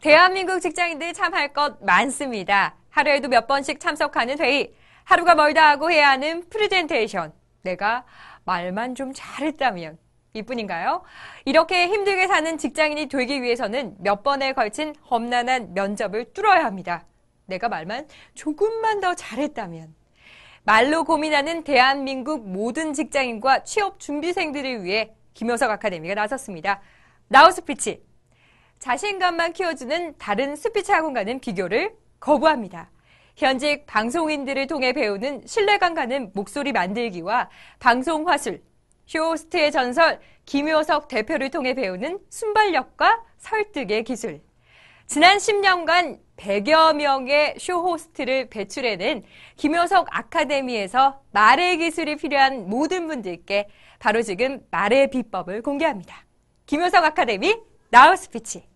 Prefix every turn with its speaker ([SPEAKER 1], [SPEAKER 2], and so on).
[SPEAKER 1] 대한민국 직장인들 참 할 것 많습니다. 하루에도 몇 번씩 참석하는 회의, 하루가 멀다 하고 해야 하는 프레젠테이션. 내가 말만 좀 잘했다면 이뿐인가요? 이렇게 힘들게 사는 직장인이 되기 위해서는 몇 번에 걸친 험난한 면접을 뚫어야 합니다. 내가 말만 조금만 더 잘했다면. 말로 고민하는 대한민국 모든 직장인과 취업 준비생들을 위해 김효석 아카데미가 나섰습니다. 나우 스피치. 자신감만 키워주는 다른 스피치 학원과는 비교를 거부합니다. 현직 방송인들을 통해 배우는 신뢰감 가는 목소리 만들기와 방송 화술, 쇼호스트의 전설 김효석 대표를 통해 배우는 순발력과 설득의 기술. 지난 10년간 100여 명의 쇼호스트를 배출해낸 김효석 아카데미에서 말의 기술이 필요한 모든 분들께 바로 지금 말의 비법을 공개합니다. 김효석 아카데미 나우 스피치.